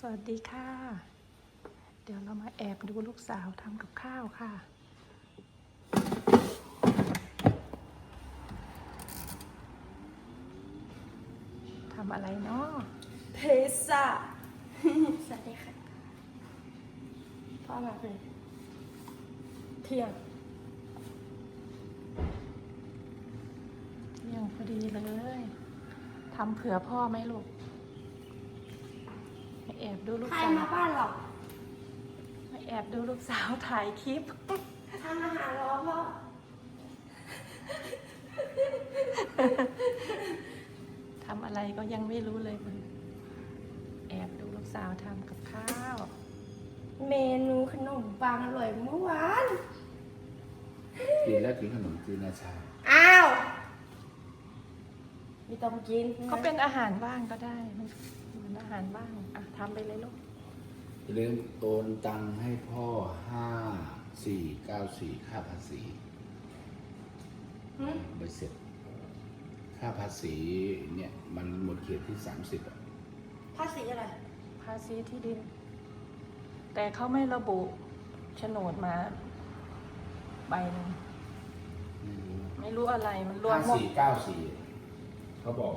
สวัสดีค่ะ เดี๋ยวเรามาแอบดูลูกสาวทำกับข้าวค่ะ ทำอะไรเนาะเพซ่าสวัสดีค่ะพ่อมาเลยเที่ยงเที่ยงพอดีเลยทำเผื่อพ่อไหมลูกมา แอบดูลูกใครสาวมาบ้านหรอกมาแอบดูลูกสาวถ่ายคลิป ทำอาหารรอพ่อทำอะไรก็ยังไม่รู้เลยคุณแอบดูลูกสาวทำกับข้าว เมนูขนมปังอร่อยเมื่อวาน กินแล้วกินขนมจีนนะชาอ้าวไมีต้องกินก็เป็นอาหารว่างก็ได้มัน มันอาหารว่าง อะทำไปเลยลูกอย่าลืมโอนตังค์ให้พ่อห้าสี่เก้าสี่ค่าภาษีหึใบเสร็จ ค่าภาษีเนี่ย มันหมดเขตที่สามสิบอะภาษีอะไร ภาษีที่ดิน แต่เขาไม่ระบุโฉนดมาใบหนึงไม่รู้ไม่รู้อะไรมันรวมห้าหมดสี่เก้าสี่เขาบอก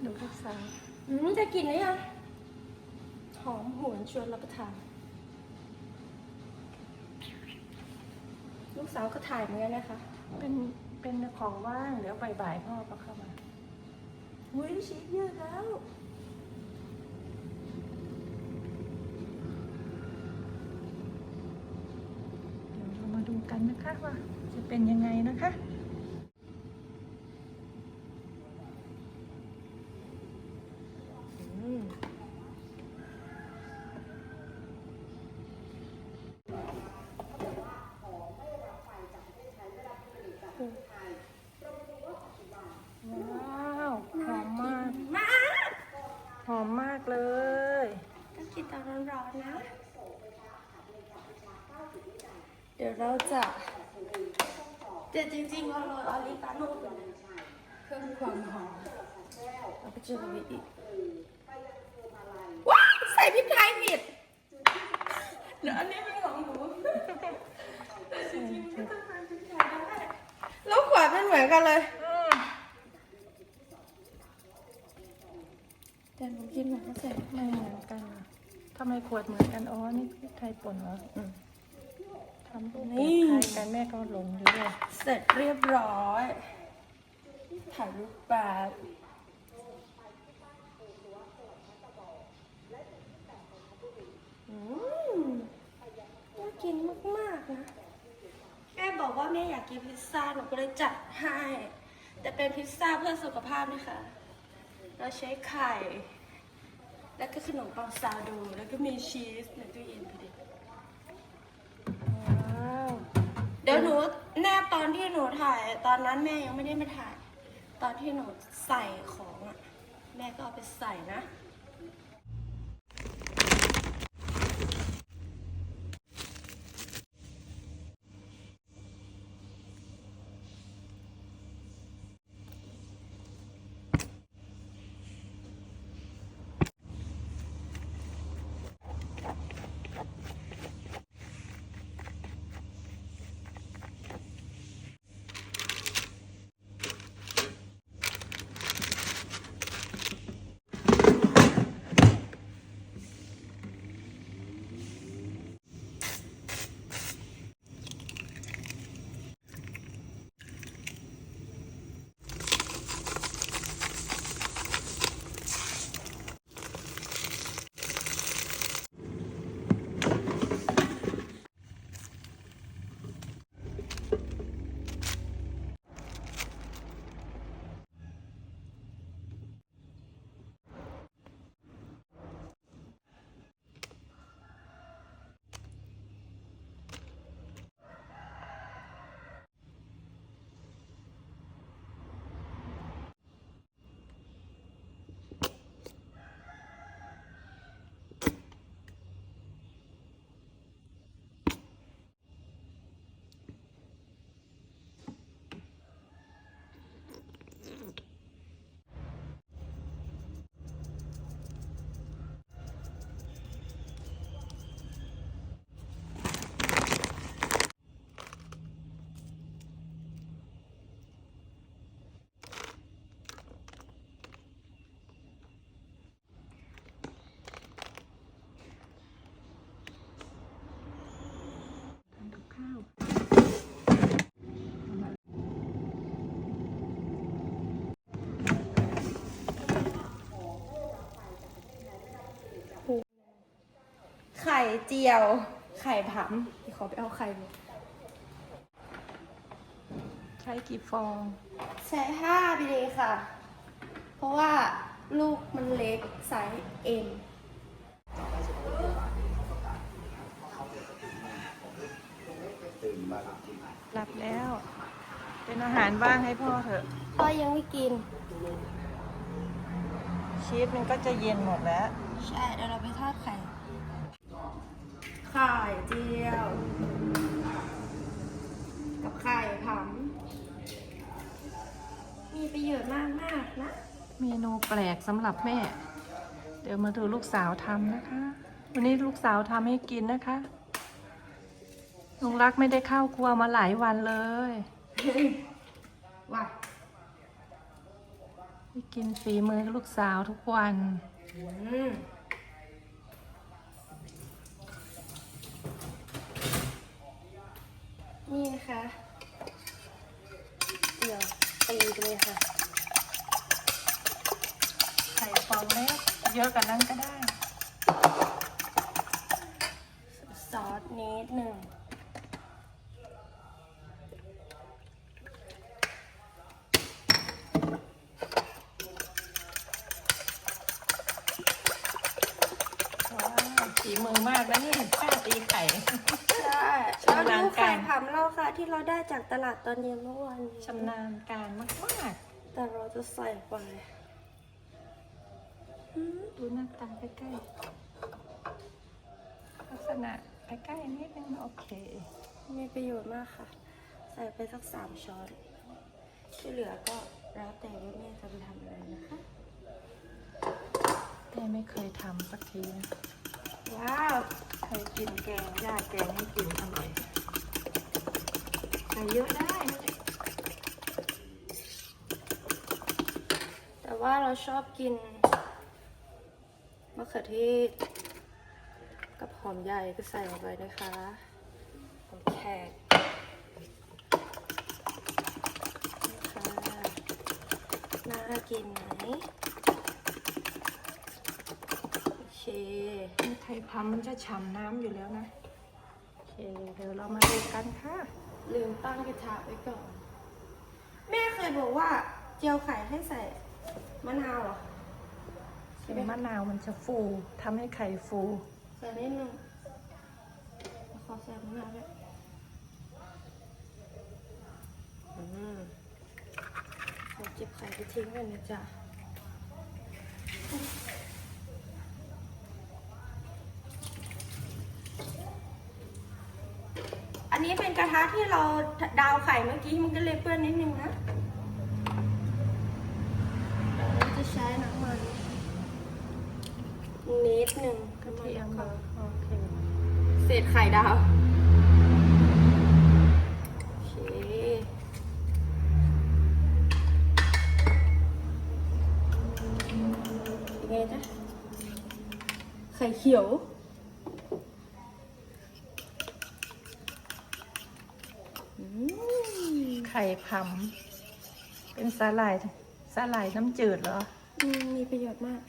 ค่ะดูลูกสาวอืมจะกินหรือยังหอมหวนชวนรับประทาน ลูกสาวก็ถ่ายเหมือนกันนะคะ เป็นเป็นของว่างเดี๋ยวบ่ายๆพ่อก็เข้ามาอุ้ยชีสเยอะแล้วเดี๋ยวเรามาดูกันนะคะว่าจะเป็นยังไงนะคะ อืม ว้าวหอมมาก มาก หอมมากเลย ต้องกินตอนร้อนๆนะ เดี๋ยวเราจะเดี๋ยวจริงๆเราโรยออริกาโน่ด้วยนะเพิ่มความหอมแล้วก็จะโรยอีกว้ายใส่พริกไทยผิดเดี๋ยวอันนี้เป็นของหนูแต่จริงๆมันก็ต้องทานพริกไทยได้แล้วขวดเป็นเหมือนกันเลยแต่หนูกินหนูก็ใส่ไม่เหมือนกันอะทำไมขวดเหมือนกันอ๋อนี่พริกไทยป่นเหรออืม ทำรูปแบบคล้ายกันแม่ก็หลงด้วยเสร็จเรียบร้อย ถ่ายรูปแบบอืมน่ากินมาก ๆ นะ แม่บอกว่าแม่อยากกินพิซซ่า หนูก็เลยจัดให้ แต่เป็นพิซซ่าเพื่อสุขภาพนะคะ เราใช้ไข่ แล้วก็ขนมปังซาวดู แล้วก็มีชีสในตู้เย็นพอดี ว้าว เดี๋ยวหนูแนบ ตอนที่หนูถ่าย ตอนนั้นแม่ยังไม่ได้มาถ่าย ตอนที่หนูใส่ของอะแม่ก็เอาไปใส่นะ เจียว ไข่ผำเดี๋ยวขอไปเอาไข่เลยใช้กี่ฟอง ใช้ห้าไปเลยค่ะ เพราะว่าลูกมันเล็กไซส์เอ็มตื่นมากินหลับแล้ว เป็นอาหารว่างให้พ่อเถอะ พ่อยังไม่กิน ชีสมันก็จะเย็นหมดแล้ว ใช่ เดี๋ยวเราไปทอดไข่ ไข่เจียว กับไข่ผำมีประโยชน์มากมากๆนะ เมนูแปลกสำหรับแม่ เดี๋ยวมาดูลูกสาวทำนะคะ วันนี้ลูกสาวทำให้กินนะคะลุงรักไม่ได้เข้าครัวมาหลายวันเลยว่าได้กินฝีมือลูกสาวทุกวัน อืม นี่นะคะ เดี๋ยวตีไปเลยค่ะ ไข่ฟองเล็กเยอะกันนั้นก็ได้ ซอสนิดหนึ่ง ว้าวฝีมือมากนะนี่ป้าตีไข่ ใช่ ชำนาญ แล้วดูไข่ การ ผำเราค่ะ ที่เราได้จากตลาดตอนเย็นเมื่อวานนี้ชำนาญการมากแต่เราจะใส่ไปๆดูหน้าตาใกล้ๆลักษณะใกล้ๆนิดนึงโอเค มีประโยชน์มากค่ะ ใส่ไปสักสามช้อนที่เหลือก็แล้วแต่ว่าแม่จะไปทำอะไรนะคะแม่ไม่เคยทำสักทีนะว้าว เคยกินแกงย่าแกงให้กินอร่อยใส่เยอะได้ไม่ได้ แต่ว่าเราชอบกินมะเขือเทศกับหอมใหญ่ก็ใส่ลงไปนะคะหอมแขกนะคะน่ากินไหมโอเคนี่ไข่พำมันจะฉ่ำน้ำอยู่แล้วนะ โอเค เดี๋ยวเรามาดูกันค่ะ ลืมตั้งกระทะไว้ก่อน แม่เคยบอกว่าเจียวไข่ให้ใส่มะนาวเหรอใช่ไหมมะนาวมันจะฟูทำให้ไข่ฟูใส่นิดนึงขอใส่มะนาวด้วยอืมเราจิบไข่ไปทิ้งกันนะจ๊ะ อันนี้เป็นก ระทะที่เราดาวไข่เมื่อกี้มันก็เลยเปื้อนนิดนึงนะเราจะใช้น้ำมันนิดหนึ่งกระเทียมน้ำมันโอเคเศษไข่ดาวโอเคยังไงจ๊ะไข่เขียว อืม ไข่พำเป็นสาหร่ายสาหร่ายน้ำจืดเหรอ อืมมีประโยชน์มาก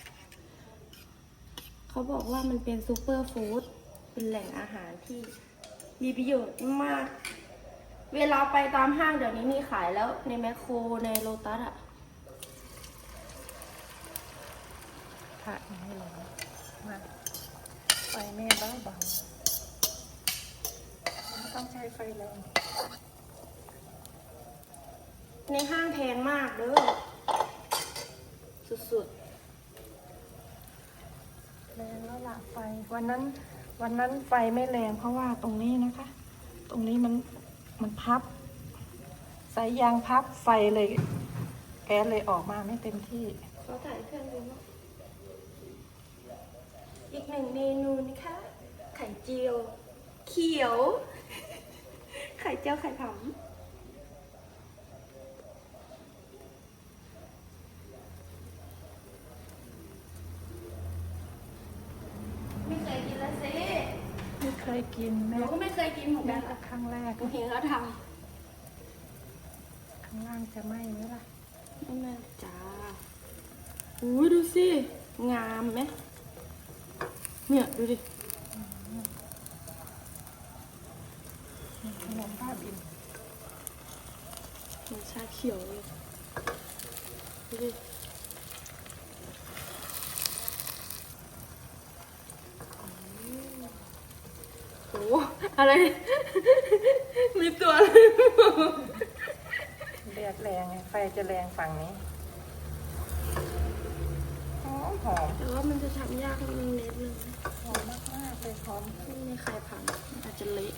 เขาบอกว่ามันเป็นซูเปอร์ฟู้ดเป็นแหล่งอาหารที่มีประโยชน์มาก เวลาไปตามห้างเดี๋ยวนี้มีขายแล้วในแมคโครในโลตัสอะผัดให้ร้อนมาไฟแม่เบาเบาๆไม่ต้องใช้ไฟแรง ในห้างแพงมากเด้อสุดแรงแล้วละไฟวันนั้นวันนั้นไฟไม่แรงเพราะว่าตรงนี้นะคะ ตรงนี้มันมันพับ สายยางพับไฟเลย แก๊สเลยออกมาไม่เต็มที่ๆเขาถ่ายเครื่องดูว่าอีกหนึ่งเมนูนะคะ ไข่เจียว เขียว ไข่เจียวไข่ผำ ยกินแม่ก็ไม่เคยกินเหมือนกันก็ครั้งแรกหนูเห็นแล้วทำข้างล่างจะไหมไหมล่ะไนี่แม่จ้าอุ้ยดูสิ งามไหมเนี่ยดูดิ ขนมบ้าบินมืนชาเขียวเลยดูดิ อ้อะไร มีตัวอะไรเลือดแรงไงไฟจะแรงฝั่งนี้หอมหอมแต่ว่ามันจะทำยากนิดนึงนะหอมมากๆเลยหอมไม่มีใครผ่านอาจจะเละ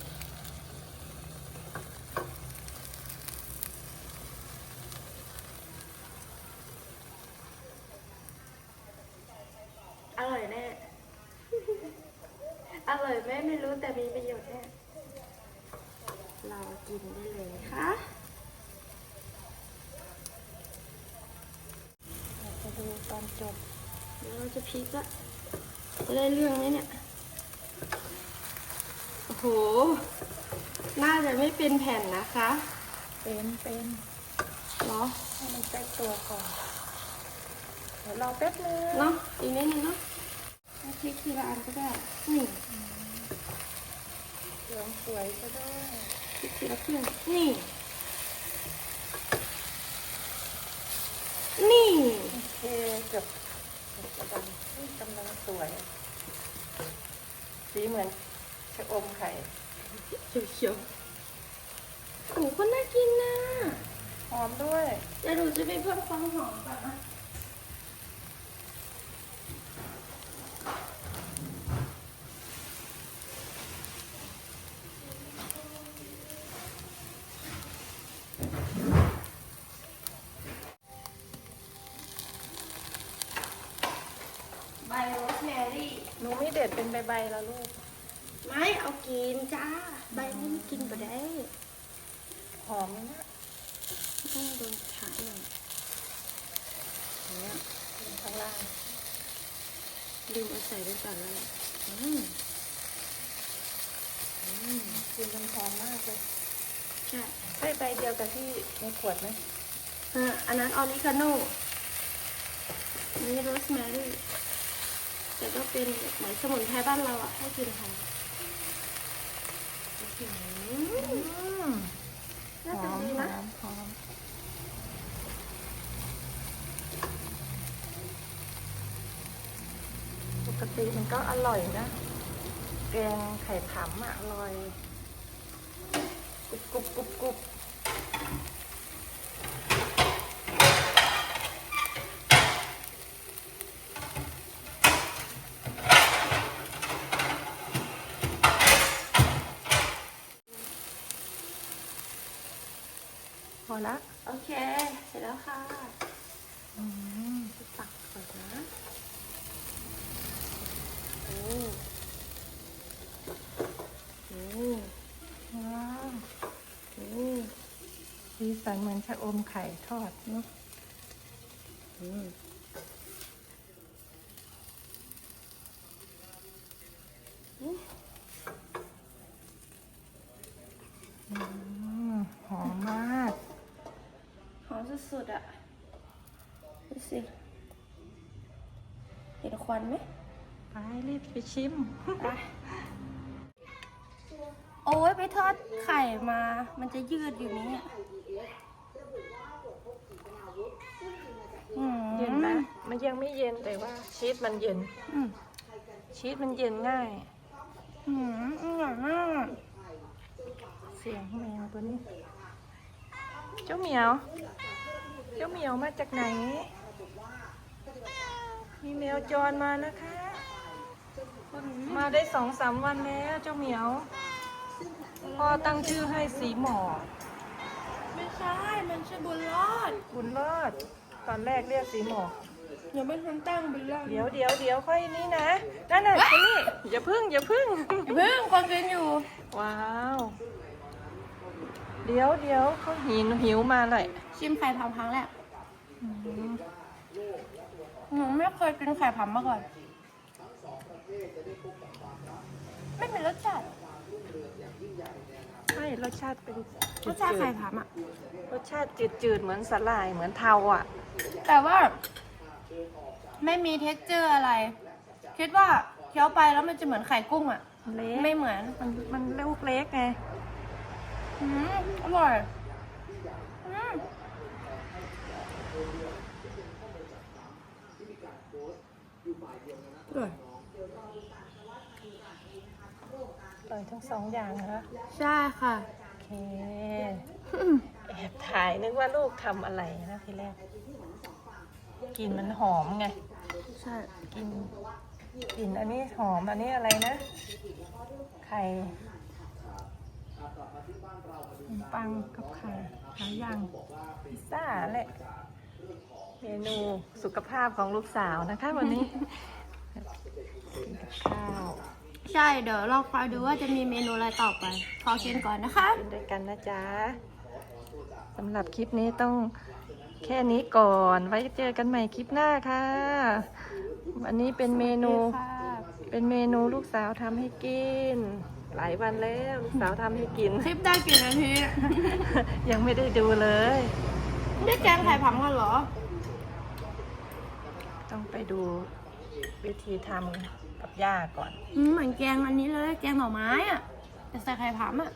อร่อยแน่ อ ร่อยแม่ไม่รู้แต่มีประโยชน์แน่เรากินได้เลยค่ะเราจะดูตอนจบเดี๋ยวเราจะพลิกละจะได้เรื่องไหมเนี่ย โอ้โห น่าจะไม่เป็นแผ่นนะคะ เป็นเป็นเหรอให้มันแตกตัวก่อน เดี๋ยวรอแป๊บนึงเนาะอีกนิดนึงเนาะให้ พลิกทีละอันก็ได้นี่เหลืองสวยก็ได้พลิกทีละครึ่งนี่ นี่โอเคเกือบเกือบจะดังอุ๊ยกำลังสวย สีเหมือนชะอมไข่เขียวเขียวๆโอ้ก็น่ากินนะหอมด้วยเดี๋ยวหนูจะไปเพิ่มความหอมก่อนนะ เด็ดเป็นใบๆแล้วลูก ไม่เอากินจ้า ใบนี้ไม่กินก็ได้หอมไหมนะต้องโดนฉายหน่อยเนี่ยอยู่ข้างล่างลืมเอาใส่ไปก่อนแล้วอืมกลินมันหอมมากเลยใช่ใช่ใบเดียวกับที่ในขวดไหมอะอันนั้นออริกาโน่อันนี้โรสแมรี่ แต่ก็เป็นเหมือนสมุนไพรบ้านเราอะให้กินหอมอื้อหืออืมน่าหจะอมดีหนะอมหอมปกติมันก็อร่อยนะ แกงไข่ผำอะอร่อยกรุบกรุบกรุบกรุบ ละโอเค เสร็จแล้วค่ะอืมจะตักก่อนนะโอ้โอ้ว้าวโอ้สีสันเหมือนชะอมไข่ทอดเนาะอืม อืมหอมมาก หอมสุดๆอะดูสิเห็นค วันไหมไปรีบไปชิม ไปโอ้ยไปทอดไข่มา มันจะยืดอยู่นี้อะอืมเย็นไหมมันยังไม่เย็นแต่ว่าชีสมันเย็นอืมชีสมันเย็นง่าย อืมอร่อยมาก เสียงแมวตัวนี้ เจ้าเหมียว เจ้าเหมียวมาจากไหน มีแมวจรมานะคะ มาได้สองสามวันแล้วเจ้าเหมียว พ่อตั้งชื่อให้สีหมอก ไม่ใช่ มันชื่อบุญรอดบุญรอด ตอนแรกเรียกสีหมอกอย่าไม่ทันตั้งบุญรอดเดี๋ยวเดี๋ยวเดี๋ยวค่อยนี่นะ นั่นน่ะคนนี่อย่าพึ่งอย่าพึ่ง เพิ่งคนกินอยู่ ว้าว เดี๋ยวเดี๋ยวเขาหิวหิวมาเลยชิมไข่ผำครั้งแรก หนูไม่เคยกินไข่ผำมาก่อน ไม่มีรสชาติใช่รสชาติเป็นรสชาติไข่ผำอะ รสชาติจืดจืดๆเหมือนสลายเหมือนเทาอะ แต่ว่า ไม่มีเท็กเจอร์อะไร คิดว่าเคี้ยวไปแล้วมันจะเหมือนไข่กุ้งอะ เล็กไม่เหมือนมันมันลูกเล็กไง อืมอร่อยอืม อร่อยอร่อยทั้งสองอย่างนะคะใช่ค่ะโอเค แอบถ่ายนึกว่าลูกทำอะไรนะทีแรกกลิ่นมันหอมไง ใช่กลิ่นกลิ่นอันนี้หอม อันนี้อะไรนะ ไข่ขนมปังกับไข่หลายอย่างพิซซ่าแหละเมนูสุขภาพของลูกสาวนะคะวันนี้กินกับ ข้าว ใช่ เดี๋ยวลองคอยดูว่าจะมีเมนูอะไรต่อไป ขอกินก่อนนะคะ กินด้วยกันนะจ๊ะสำหรับคลิปนี้ต้องแค่นี้ก่อน ไว้เจอกันใหม่คลิปหน้าค่ะ วันนี้เป็นเมนู เป็นเมนูลูกสาวทำให้กิน หลายวันแล้วลูกสาวทำให้กิน คลิปได้กี่นาที ยังไม่ได้ดูเลย ได้แกงไข่ผำกันเหรอ ต้องไปดู วิธีทำกับย่าก่อน อืมเหมือนแกงอันนี้เลยแกงหน่อไม้อะแต่ใส่ไข่ผำอะ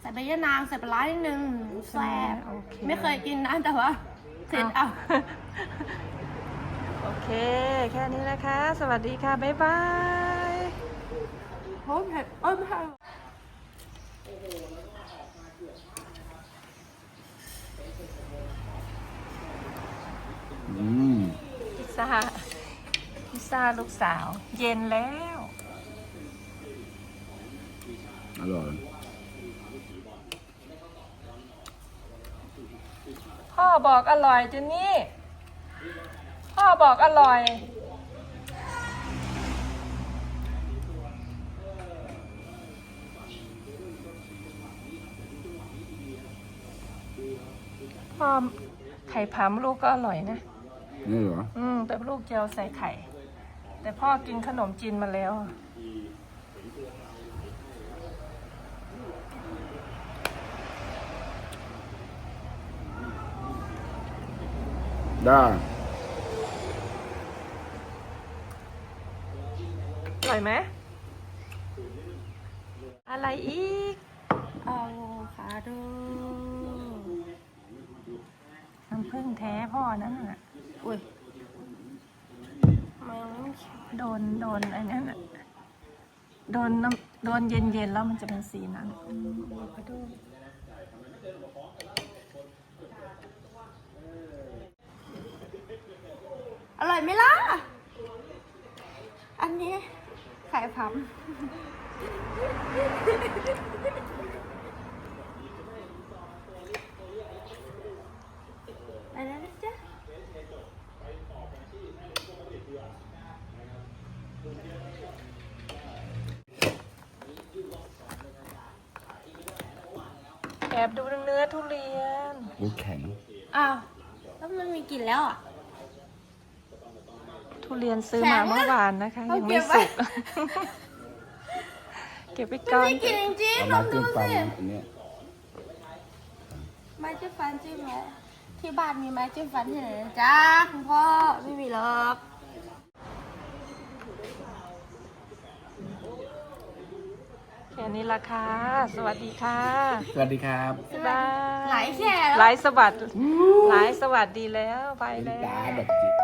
ใส่ใบยะนางใส่ปลาร้านิดนึงแซ่บโอเค ไม่เคยกินนะแต่ว่าเสร็จเอา โอเค แค่นี้นะคะ สวัสดีค่ะ บ๊ายบายโอ้ยเผ็ดโอ้ยเผ็ดอืม พิซซ่าพิ ซซ่าลูกสาว เย็นแล้ว อร่อย พ่อบอกอร่อยเจนนี่ พ่อบอกอร่อย พ่อไข่พำลูกก็อร่อยนะ นี่เหรอ อืมแต่ลูกเจียวใส่ไข่ แต่พ่อกินขนมจีนมาแล้ว ได้ อร่อยไหม อะไรอีกอะโวคาโดน้ำผึ้งแท้พ่อนั่นน่ะ อุ้ย มันไม่แข็งโดนโดนไอ้นั่นน่ะโดนน้ำโดนเย็นเย็นๆแล้วมันจะเป็นสีนั้นอืมอะโวคาโดอร่อยไหมล่ะ อันนี้ไข่ผำไปแล้วนะจ๊ะ แอบดูเนื้อทุเรียนโอ้แข็ง อ้าวแล้วมันมีกลิ่นแล้วอะ ทุเรียนซื้อแข็มางเมื่อวานนะคะเอายังเก็ไม่บไว้สุก เก็บไปมันก่อน มีกลิ่นจริงเอาๆลมาองจิ้ดูมฟันสิอันเนี้ยไม้จิ้มฟันจิ้มไหมที่บ้านมีไม้จิ้มฟันที่ไหนนะจ้าคุณพ่อไม่มีหรอก ค่นี้ละค่ะ สวัสดีค่ะ สวัสดีครับ บ๊ายบาย หลายแค่แล้ว หลายสวัสดหลายสวัสดีแล้ว ไปเป็นแล้ว ตาแบบจิต